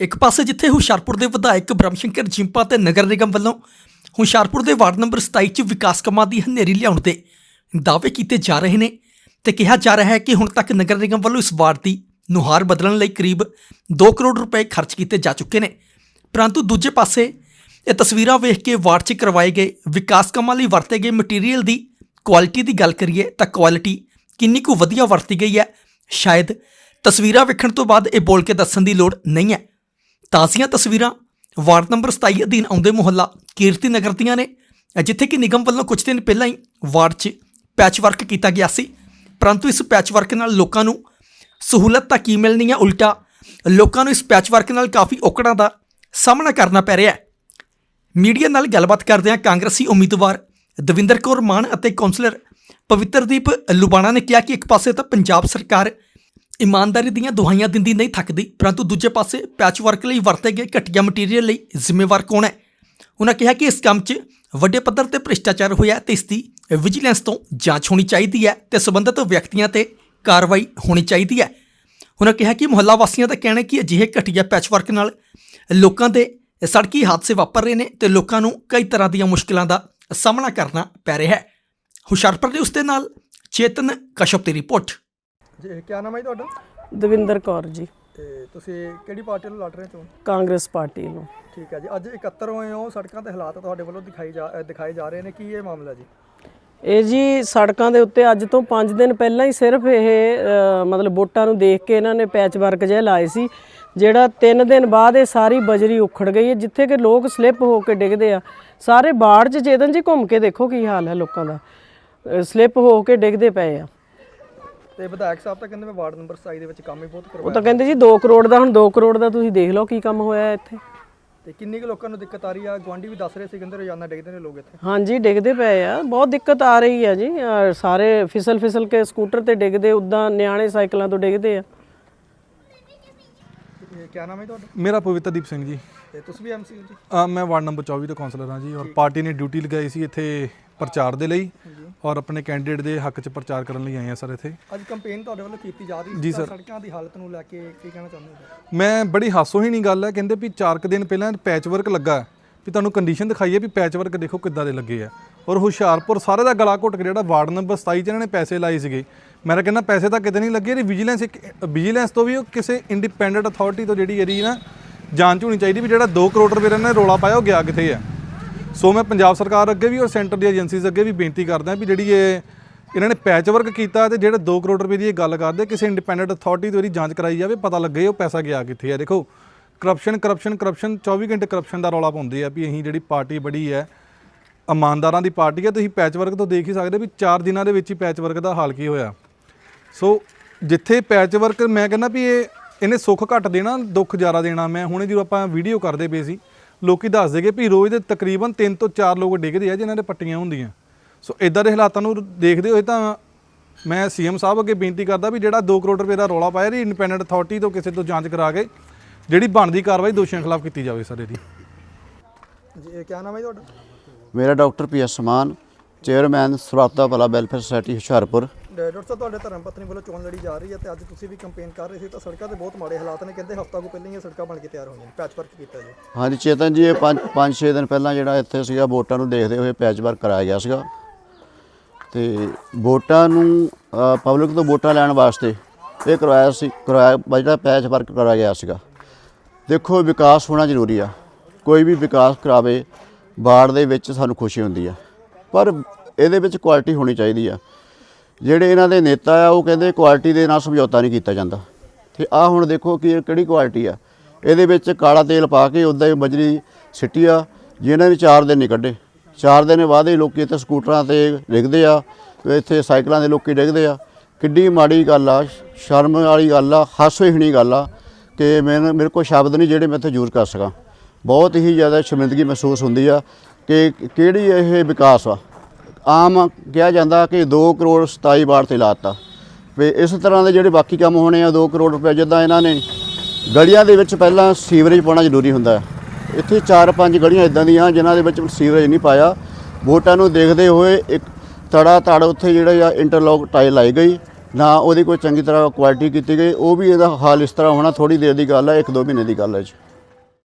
ਇੱਕ ਪਾਸੇ ਜਿੱਥੇ ਹੁਸ਼ਿਆਰਪੁਰ ਦੇ ਵਿਧਾਇਕ ਬ੍ਰਹਮਸ਼ੰਕਰ ਜਿੰਪਾ ਤੇ ਨਗਰ ਨਿਗਮ ਵੱਲੋਂ ਹੁਸ਼ਿਆਰਪੁਰ ਦੇ ਵਾਰਡ ਨੰਬਰ 27 ਚ ਵਿਕਾਸ ਕੰਮਾਂ ਦੀ ਹਨੇਰੀ ਲਿਆਉਣ 'ਤੇ ਦਾਅਵੇ ਕੀਤੇ ਜਾ ਰਹੇ ਨੇ ਤੇ ਕਿਹਾ ਜਾ ਰਿਹਾ ਹੈ ਕਿ ਹੁਣ ਤੱਕ ਨਗਰ ਨਿਗਮ ਵੱਲੋਂ ਇਸ ਵਾਰਡ ਦੀ ਨੁਹਾਰ ਬਦਲਣ ਲਈ ਕਰੀਬ 2 ਕਰੋੜ ਰੁਪਏ ਖਰਚ ਕੀਤੇ ਜਾ ਚੁੱਕੇ ਨੇ। ਪਰੰਤੂ ਦੂਜੇ ਪਾਸੇ ਇਹ ਤਸਵੀਰਾਂ ਵੇਖ ਕੇ ਵਾਰਡ 'ਚ ਕਰਵਾਏ ਗਏ ਵਿਕਾਸ ਕੰਮਾਂ ਲਈ ਵਰਤੇ ਗਏ ਮਟੀਰੀਅਲ ਦੀ ਕੁਆਲਿਟੀ ਦੀ ਗੱਲ ਕਰੀਏ ਤਾਂ ਕੁਆਲਿਟੀ ਕਿੰਨੀ ਕੁ ਵਧੀਆ ਵਰਤੀ ਗਈ ਹੈ। ਸ਼ਾਇਦ ਤਸਵੀਰਾਂ ਵੇਖਣ ਤੋਂ ਬਾਅਦ ਇਹ ਬੋਲ ਕੇ ਦੱਸਣ ਦੀ ਲੋੜ ਨਹੀਂ ਹੈ। ਤਾਜ਼ੀਆਂ ਤਸਵੀਰਾਂ, ਵਾਰਡ ਨੰਬਰ 27 ਅਧੀਨ ਆਉਂਦੇ ਮੁਹੱਲਾ ਕੀਰਤੀ ਨਗਰ ਦੀਆਂ ਨੇ, ਜਿੱਥੇ ਕਿ ਨਿਗਮ ਵੱਲੋਂ ਕੁਝ ਦਿਨ ਪਹਿਲਾਂ ਹੀ ਵਾਰਡ 'ਚ ਪੈਚ ਵਰਕ ਕੀਤਾ ਗਿਆ ਸੀ। ਪਰੰਤੂ ਇਸ ਪੈਚ ਵਰਕ ਨਾਲ ਲੋਕਾਂ ਨੂੰ ਸਹੂਲਤ ਤਾਂ ਕੀ ਮਿਲਣੀ ਹੈ ਉਲਟਾ ਲੋਕਾਂ ਨੂੰ ਇਸ ਪੈਚ ਵਰਕ ਨਾਲ ਕਾਫੀ ਔਕੜਾਂ ਦਾ ਸਾਹਮਣਾ ਕਰਨਾ ਪੈ ਰਿਹਾ ਹੈ। ਮੀਡੀਆ ਨਾਲ ਗੱਲਬਾਤ ਕਰਦਿਆਂ ਕਾਂਗਰਸੀ ਉਮੀਦਵਾਰ ਦਵਿੰਦਰ ਕੌਰ ਮਾਨ ਅਤੇ ਕੌਂਸਲਰ ਪਵਿੱਤਰਦੀਪ ਲੁਬਾਣਾ ਨੇ ਕਿਹਾ ਕਿ ਇੱਕ ਪਾਸੇ ਤਾਂ ਪੰਜਾਬ ਸਰਕਾਰ ਇਮਾਨਦਾਰੀ ਦੀਆਂ ਦੁਹਾਈਆਂ ਦਿੰਦੀ ਨਹੀਂ ਥੱਕਦੀ, ਪਰੰਤੂ ਦੂਜੇ ਪਾਸੇ ਪੈਚ ਵਰਕ ਲਈ ਵਰਤੇ ਗਏ ਘਟੀਆ ਮਟੀਰੀਅਲ ਲਈ ਜ਼ਿੰਮੇਵਾਰ ਕੌਣ ਹੈ? ਉਹਨਾਂ ਕਿਹਾ ਕਿ ਇਸ ਕੰਮ 'ਚ ਵੱਡੇ ਪੱਧਰ ਤੇ ਭ੍ਰਿਸ਼ਟਾਚਾਰ ਹੋਇਆ ਤੇ ਇਸ ਦੀ ਵਿਜੀਲੈਂਸ ਤੋਂ ਜਾਂਚ ਹੋਣੀ ਚਾਹੀਦੀ ਹੈ ਤੇ ਸੰਬੰਧਿਤ ਵਿਅਕਤੀਆਂ ਤੇ ਕਾਰਵਾਈ ਹੋਣੀ ਚਾਹੀਦੀ ਹੈ। ਉਹਨਾਂ ਕਿਹਾ ਕਿ ਮੁਹੱਲਾ ਵਾਸੀਆਂ ਦਾ ਕਹਿਣਾ ਹੈ ਕਿ ਅਜਿਹੇ ਘਟੀਆ ਪੈਚ ਵਰਕ ਨਾਲ ਲੋਕਾਂ ਦੇ ਸੜਕੀ ਹਾਦਸੇ ਵਾਪਰ ਰਹੇ ਨੇ ਤੇ ਲੋਕਾਂ ਨੂੰ ਕਈ ਤਰ੍ਹਾਂ ਦੀਆਂ ਮੁਸ਼ਕਲਾਂ ਦਾ ਸਾਹਮਣਾ ਕਰਨਾ ਪੈ ਰਿਹਾ ਹੈ। ਹੁਸ਼ਿਆਰਪੁਰ ਦੇ ਉਸ ਦੇ ਨਾਲ ਚੇਤਨ ਕਸ਼ਪ ਦੀ ਰਿਪੋਰਟ। ਜੀ ਕੀ ਨਾਮ ਹੈ ਜੀ ਤੁਹਾਡਾ? ਦਵਿੰਦਰ ਕੌਰ ਜੀ। ਤੇ ਤੁਸੀਂ ਕਿਹੜੀ ਪਾਰਟੀ ਨੂੰ ਲੜ ਰਹੇ ਹੋ ਕਾਂਗਰਸ ਪਾਰਟੀ ਨੂੰ। ਠੀਕ ਹੈ ਜੀ ਅੱਜ 71 ਹੋਏ ਹੋ ਸੜਕਾਂ ਤੇ ਹਾਲਾਤ ਤੁਹਾਡੇ ਵੱਲੋਂ ਦਿਖਾਈ ਜਾ ਦਿਖਾਏ ਜਾ ਰਹੇ ਨੇ ਕੀ ਇਹ ਮਾਮਲਾ ਜੀ? ਇਹ ਜੀ ਸੜਕਾਂ ਦੇ ਉੱਤੇ ਅੱਜ ਤੋਂ 5 ਦਿਨ ਪਹਿਲਾਂ ਹੀ ਸਿਰਫ ਇਹ ਮਤਲਬ ਵੋਟਾਂ ਨੂੰ ਦੇਖ ਕੇ ਇਹਨਾਂ ਨੇ ਪੈਚ ਵਰਕ ਜਿਹਾ ਲਾਏ ਸੀ ਜਿਹੜਾ 3 ਦਿਨ ਬਾਅਦ ਇਹ ਸਾਰੀ ਬਜਰੀ ਉਖੜ ਗਈ ਹੈ ਜਿੱਥੇ ਕਿ ਲੋਕ ਸਲਿੱਪ ਹੋ ਕੇ ਡਿੱਗਦੇ ਆ। ਸਾਰੇ ਬਾੜ 'ਚ ਚੇਤਨ ਜੀ ਘੁੰਮ ਕੇ ਦੇਖੋ ਕੀ ਹਾਲ ਹੈ ਲੋਕਾਂ ਦਾ। ਸਲਿੱਪ ਹੋ ਕੇ ਡਿੱਗਦੇ ਪਏ ਆ। ਤੇ ਵਿਧਾਇਕ ਸਾਹਿਬ ਤਾਂ ਕਹਿੰਦੇ ਮੈਂ ਵਾਰਡ ਨੰਬਰ 27 ਦੇ ਵਿੱਚ ਕੰਮ ਹੀ ਬਹੁਤ ਉਹ ਕਰਵਾਇਆ ਤਾਂ ਕਹਿੰਦੇ ਜੀ 2 ਕਰੋੜ ਦਾ ਹੁਣ 2 ਕਰੋੜ ਦਾ ਤੁਸੀਂ ਦੇਖ ਲਓ ਕੀ ਕੰਮ ਹੋਇਆ ਇੱਥੇ। ਤੇ ਕਿੰਨੀ ਕੁ ਲੋਕਾਂ ਨੂੰ ਦਿੱਕਤ ਆ ਰਹੀ ਆ? ਗਵਾਂਢੀ ਵੀ ਦੱਸ ਰਹੇ ਸੀ ਕਹਿੰਦੇ ਰੋਜ਼ਾਨਾ ਡਿੱਗਦੇ ਨੇ ਲੋਕ ਇੱਥੇ। ਹਾਂਜੀ ਡਿੱਗਦੇ ਪਏ ਆ। ਬਹੁਤ ਦਿੱਕਤ ਆ ਰਹੀ ਆ ਜੀ। ਅਹ ਸਾਰੇ ਫਿਸਲ ਫਿਸਲ ਕੇ ਸਕੂਟਰ ਤੇ ਡਿੱਗਦੇ ਉਦਾਂ ਨਿਆਣੇ ਸਾਈਕਲਾਂ ਤੋਂ ਡਿੱਗਦੇ ਆ। ਇਹ ਕੀ ਨਾਮ ਹੈ ਤੁਹਾਡਾ? ਮੇਰਾ ਪਵਿੱਤਰਦੀਪ ਸਿੰਘ ਜੀ। ਤੇ ਤੁਸੀਂ ਵੀ ਐਮਸੀ ਹੋ ਜੀ? ਅ, ਮੈਂ ਵਾਰਡ ਨੰਬਰ 24 ਤੋਂ ਕਾਉਂਸਲਰ ਹਾਂ ਜੀ ਔਰ ਪਾਰਟੀ ਨੇ ਡਿਊਟੀ ਲਗਾਈ ਸੀ ਇੱਥੇ ਪ੍ਰਚਾਰ ਦੇ ਲਈ। ਔਰ ਆਪਣੇ ਕੈਂਡੀਡੇਟ ਦੇ ਹੱਕ 'ਚ ਪ੍ਰਚਾਰ ਕਰਨ ਲਈ ਆਏ ਹਾਂ ਸਰ ਇੱਥੇ। ਅੱਜ ਕੰਪੇਨ ਤੁਹਾਡੇ ਵੱਲੋਂ ਕੀਤੀ ਜਾ ਰਹੀ ਸਰ। ਸੜਕਾਂ ਦੀ ਹਾਲਤ ਨੂੰ ਲੈ ਕੇ ਕੀ ਕਹਿਣਾ ਚਾਹੁੰਦੇ ਹੋ? ਮੈਂ ਬੜੀ ਹਾਸੋਹੀਣੀ ਗੱਲ ਹੈ ਕਹਿੰਦੇ ਵੀ 4 ਕੁ ਦਿਨ ਪਹਿਲਾਂ ਪੈਚ ਵਰਕ ਲੱਗਾ ਵੀ ਤੁਹਾਨੂੰ ਕੰਡੀਸ਼ਨ ਦਿਖਾਈਏ ਵੀ ਪੈਚ ਵਰਕ ਦੇਖੋ ਕਿੱਦਾਂ ਦੇ ਲੱਗੇ ਆ। ਔਰ ਹੁਸ਼ਿਆਰਪੁਰ ਸਾਰੇ ਦਾ ਗਲਾ ਘੁੱਟ ਕੇ ਜਿਹੜਾ ਵਾਰਡ ਨੰਬਰ 27 ਚ ਇਹਨਾਂ ਨੇ ਪੈਸੇ ਲਾਏ ਸੀਗੇ। ਮੈਂ ਤਾਂ ਕਹਿੰਦਾ ਪੈਸੇ ਤਾਂ ਕਿਤੇ ਨਹੀਂ ਲੱਗੇ ਇਹ ਵਿਜੀਲੈਂਸ ਇੱਕ ਵਿਜੀਲੈਂਸ ਤੋਂ ਵੀ ਉਹ ਕਿਸੇ ਇੰਡੀਪੈਂਡੈਂਟ ਅਥਾਰਟੀ ਤੋਂ ਜਿਹੜੀ ਇਹਦੀ ਨਾ ਜਾਂਚ ਹੋਣੀ ਚਾਹੀਦੀ ਵੀ ਜਿਹੜਾ 2 ਕਰੋੜ ਰੁਪਏ ਇਹਨਾਂ ਨੇ ਰੋਲਾ ਪਾਇਆ ਉਹ ਗਿਆ ਕਿੱਥੇ ਆ। ਸੋ ਮੈਂ ਪੰਜਾਬ ਸਰਕਾਰ ਅੱਗੇ ਵੀ ਔਰ ਸੈਂਟਰ ਦੀ ਏਜੰਸੀਜ਼ ਅੱਗੇ ਵੀ ਬੇਨਤੀ ਕਰਦਾ ਵੀ ਜਿਹੜੀ ਇਹ ਇਹਨਾਂ ਨੇ ਪੈਚ ਵਰਕ ਕੀਤਾ ਤੇ ਜਿਹੜੇ 2 ਕਰੋੜ ਰੁਪਏ ਦੀ ਇਹ ਗੱਲ ਕਰਦੇ, ਕਿਸੇ ਇੰਡੀਪੈਂਡੈਂਟ ਅਥਾਰਟੀ ਤੋਂ ਇਹਦੀ ਜਾਂਚ ਕਰਾਈ ਜਾਵੇ, ਪਤਾ ਲੱਗੇ ਉਹ ਪੈਸਾ ਗਿਆ ਕਿੱਥੇ ਆ। ਦੇਖੋ ਕਰਪਸ਼ਨ ਕਰਪਸ਼ਨ ਕਰਪਸ਼ਨ 24 ਘੰਟੇ ਕਰਪਸ਼ਨ ਦਾ ਰੌਲਾ ਪਾਉਂਦੇ ਆ ਵੀ ਅਸੀਂ ਜਿਹੜੀ ਪਾਰਟੀ ਬੜੀ ਹੈ, ਇਮਾਨਦਾਰਾਂ ਦੀ ਪਾਰਟੀ ਹੈ ਤੁਸੀਂ ਪੈਚ ਵਰਕ ਤੋਂ ਦੇਖ ਹੀ ਸਕਦੇ ਵੀ 4 ਦਿਨਾਂ ਦੇ ਵਿੱਚ ਹੀ ਪੈਚ ਵਰਕ ਦਾ ਹਾਲ ਕੀ ਹੋਇਆ। ਸੋ ਜਿੱਥੇ ਪੈਚ ਵਰਕ ਮੈਂ ਕਹਿੰਦਾ ਵੀ ਇਹ, ਇਹਨੇ ਸੁੱਖ ਘੱਟ ਦੇਣਾ, ਦੁੱਖ ਜ਼ਿਆਦਾ ਦੇਣਾ। ਮੈਂ ਹੁਣੇ ਜਦੋਂ ਆਪਾਂ ਵੀਡੀਓ ਕਰਦੇ ਪਏ ਸੀ ਲੋਕੀ ਦੱਸਦੇ ਕਿ ਵੀ ਰੋਜ਼ ਦੇ ਤਕਰੀਬਨ 3 ਤੋਂ 4 ਲੋਕ ਡਿੱਗਦੇ ਆ ਜਿਨ੍ਹਾਂ ਦੇ ਪੱਟੀਆਂ ਹੁੰਦੀਆਂ। ਸੋ ਇਦਾਂ ਦੇ ਹਾਲਾਤਾਂ ਨੂੰ ਦੇਖਦੇ ਹੋਏ ਤਾਂ ਮੈਂ ਸੀਐਮ ਸਾਹਿਬ ਅੱਗੇ ਬੇਨਤੀ ਕਰਦਾ ਵੀ ਜਿਹੜਾ 2 ਕਰੋੜ ਰੁਪਏ ਦਾ ਰੌਲਾ ਪਾਇਆ ਜੀ ਇੰਡੀਪੈਂਡੈਂਟ ਅਥਾਰਟੀ ਤੋਂ ਕਿਸੇ ਤੋਂ ਜਾਂਚ ਕਰਾ ਕੇ ਜਿਹੜੀ ਬਣਦੀ ਕਾਰਵਾਈ ਦੋਸ਼ੀਆਂ ਖਿਲਾਫ ਕੀਤੀ ਜਾਵੇ ਸਰ ਇਹਦੀ ਜੀ ਇਹ ਕੀ ਨਾਮ ਹੈ ਤੁਹਾਡਾ? ਮੇਰਾ doctor P S Saman chairman ਸੁਰਾਤਾ ਭਲਾ welfare society Hoshiarpur. Doctor sahib, ਤੁਹਾਡੇ ਧਰਮ ਪਤਨੀ ਵੱਲੋਂ ਚੋਣ ਲੜੀ ਜਾ ਰਹੀ ਹੈ ਤੇ ਅੱਜ ਤੁਸੀਂ ਵੀ ਕੰਪੇਨ ਕਰ ਰਹੇ ਸੀ ਤਾਂ ਸੜਕਾਂ ਤੇ ਬਹੁਤ ਮਾੜੇ ਹਾਲਾਤ ਨੇ। ਕਹਿੰਦੇ ਹਫ਼ਤਾ ਕੋ ਪਹਿਲਾਂ ਹੀ ਇਹ ਸੜਕਾਂ ਬਣ ਕੇ ਤਿਆਰ ਹੋਈਆਂ ਨੇ। ਪੈਚ ਵਰਕ ਕੀਤਾ ਜੀ। ਹਾਂਜੀ, ਚੇਤਨ ਜੀ, ਇਹ 5 5-6 ਦਿਨ ਪਹਿਲਾਂ ਜਿਹੜਾ ਇੱਥੇ ਸੀਗਾ, ਵੋਟਾਂ ਨੂੰ ਦੇਖਦੇ ਹੋਏ ਪੈਚ ਵਰਕ ਕਰਾਇਆ ਗਿਆ ਸੀਗਾ। ਤੇ ਵੋਟਾਂ ਨੂੰ ਪਬਲਿਕ ਤੋਂ ਵੋਟਾਂ ਲੈਣ ਵਾਸਤੇ ਇਹ ਕਰਵਾਇਆ ਸੀ, ਕਰਵਾਇਆ ਜਿਹੜਾ ਪੈਚ ਵਰਕ ਕਰਾਇਆ ਗਿਆ ਸੀਗਾ। ਦੇਖੋ, ਵਿਕਾਸ ਹੋਣਾ ਜ਼ਰੂਰੀ ਆ। ਕੋਈ ਵੀ ਵਿਕਾਸ ਕਰਾਵੇ ਬਾੜ ਦੇ ਵਿੱਚ ਸਾਨੂੰ ਖੁਸ਼ੀ ਹੁੰਦੀ ਆ। ਪਰ ਇਹਦੇ ਵਿੱਚ ਕੁਆਲਿਟੀ ਹੋਣੀ ਚਾਹੀਦੀ ਆ। ਜਿਹੜੇ ਇਹਨਾਂ ਦੇ ਨੇਤਾ ਆ, ਉਹ ਕਹਿੰਦੇ ਕੁਆਲਿਟੀ ਦੇ ਨਾਲ ਸਮਝੌਤਾ ਨਹੀਂ ਕੀਤਾ ਜਾਂਦਾ। ਤੇ ਆ ਹੁਣ ਦੇਖੋ ਕਿ ਇਹ ਕਿਹੜੀ ਕੁਆਲਿਟੀ ਆ। ਇਹਦੇ ਵਿੱਚ ਕਾਲਾ ਤੇਲ ਪਾ ਕੇ ਉਦਾਂ ਹੀ ਬਜਰੀ ਸਿੱਟੀ ਆ ਜਿਹਨਾਂ ਨੇ 4 ਦਿਨ ਨਹੀਂ ਕੱਢੇ। 4 ਦਿਨ ਬਾਅਦ ਹੀ ਲੋਕੀ ਇੱਥੇ ਸਕੂਟਰਾਂ ਤੇ ਡਿੱਗਦੇ ਆ, ਇੱਥੇ ਸਾਈਕਲਾਂ ਦੇ ਲੋਕੀ ਡਿੱਗਦੇ ਆ। ਕਿੱਡੀ ਮਾੜੀ ਗੱਲ ਆ, ਸ਼ਰਮ ਵਾਲੀ ਗੱਲ ਆ, ਹਾਸੋਹੀਣੀ ਗੱਲ ਆ ਕਿ ਮੈਂ ਮੇਰੇ ਕੋਲ ਸ਼ਬਦ ਨਹੀਂ ਜਿਹੜੇ ਮੈਂ ਇੱਥੇ ਯੂਜ਼ ਕਰ ਸਕਾਂ। ਬਹੁਤ ਹੀ ਜ਼ਿਆਦਾ ਸ਼ਰਮਿੰਦਗੀ ਮਹਿਸੂਸ ਹੁੰਦੀ ਆ ਕਿ ਕਿਹੜੀ ਇਹ ਵਿਕਾਸ ਆ। ਆਮ ਕਿਹਾ ਜਾਂਦਾ ਕਿ 2 ਕਰੋੜ 27 ਵਾਰ ਤੇ ਲਾਤਾ। ਵੀ ਇਸ ਤਰ੍ਹਾਂ ਦੇ ਜਿਹੜੇ ਬਾਕੀ ਕੰਮ ਹੋਣੇ ਆ 2 ਕਰੋੜ ਰੁਪਏ ਜਿੱਦਾਂ ਇਹਨਾਂ ਨੇ ਗਲੀਆਂ ਦੇ ਵਿੱਚ ਪਹਿਲਾਂ ਸੀਵਰੇਜ ਪਾਉਣਾ ਜ਼ਰੂਰੀ ਹੁੰਦਾ ਇੱਥੇ 4-5 ਗਲੀਆਂ ਇਦਾਂ ਦੀਆਂ ਜਿਨ੍ਹਾਂ ਦੇ ਵਿੱਚ ਸੀਵਰੇਜ ਨਹੀਂ ਪਾਇਆ। ਵੋਟਾਂ ਨੂੰ ਦੇਖਦੇ ਹੋਏ ਇੱਕ ਤੜਾ ਤੜ ਉੱਥੇ ਜਿਹੜਾ ਆ ਇੰਟਰਲੌਕ ਟਾਈਲ ਲਾਈ ਗਈ। ਨਾ ਉਹਦੀ ਕੋਈ ਚੰਗੀ ਤਰ੍ਹਾਂ ਕੁਆਲਿਟੀ ਕੀਤੀ ਗਈ। ਉਹ ਵੀ ਇਹਦਾ ਹਾਲ ਇਸ ਤਰ੍ਹਾਂ ਹੋਣਾ ਥੋੜੀ ਦੇਰ ਦੀ ਗੱਲ ਹੈ, ਇੱਕ ਦੋ ਮਹੀਨੇ ਦੀ ਗੱਲ ਹੈ ਜੀ।